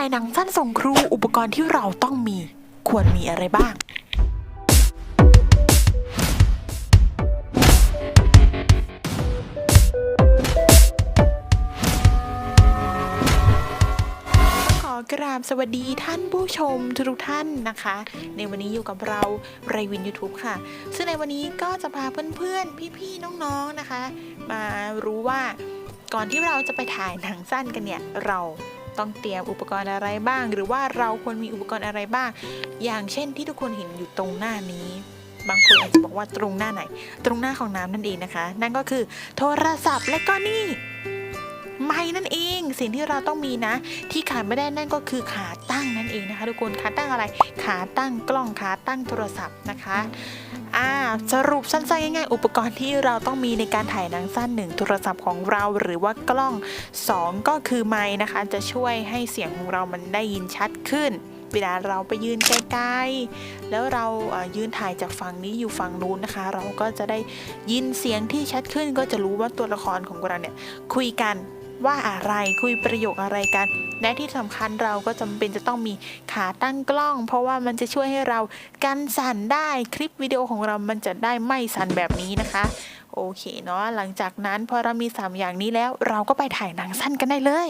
ถ่ายหนังสั้นส่งครูอุปกรณ์ที่เราต้องมี ควรมีอะไรบ้าง ขอกราบสวัสดีท่านผู้ชมทุกท่านนะคะ ในวันนี้อยู่กับเราไรวิน YouTube ค่ะ ซึ่งในวันนี้ก็จะพาเพื่อนๆ พี่ๆ น้องๆนะคะ มารู้ว่าก่อนที่เราจะไปถ่ายหนังสั้นกันเนี่ย เรา ต้องเตรียมอุปกรณ์อะไรบ้าง หรือว่าเราควรมีอุปกรณ์อะไรบ้าง อย่างเช่นที่ทุกคนเห็นอยู่ตรงหน้านี้ บางคนอาจจะบอกว่าตรงหน้าไหน ตรงหน้าของน้ำนั่นเองนะคะ นั่นก็คือโทรศัพท์และก็นี่ นั่นเอง สิ่งที่เราต้องมีนะ ที่ขาดไม่ได้นั่นก็คือขาตั้งนั่นเองนะคะ ทุกคนขาตั้งอะไร ขาตั้งกล้องขาตั้งโทรศัพท์นะคะอ่าสรุปสั้นๆง่ายๆอุปกรณ์ที่เราต้องมีในการถ่ายหนังสั้นหนึ่งโทรศัพท์ของเราหรือว่ากล้องสองก็คือไม้นะคะ จะช่วยให้เสียงของเรามันได้ยินชัดขึ้นเวลาเราไปยืนไกลๆแล้วเราเอ่อยืนถ่ายจากฝั่งนี้อยู่ฝั่งนู้นนะคะ เราก็จะได้ยินเสียงที่ชัดขึ้นก็จะรู้ว่าตัวละครของเราเนี่ยคุยกัน ว่าอะไรคุยประโยคอะไรกัน และที่สำคัญเราก็จำเป็นจะต้องมีขาตั้งกล้อง เพราะว่ามันจะช่วยให้เรากันสั่นได้คลิปวิดีโอของเรามันจะได้ไม่สั่นแบบนี้นะคะโอเคเนาะหลังจากนั้นพอเรามี 3 อย่างนี้แล้วเราก็ไปถ่ายหนังสั้นกันได้เลย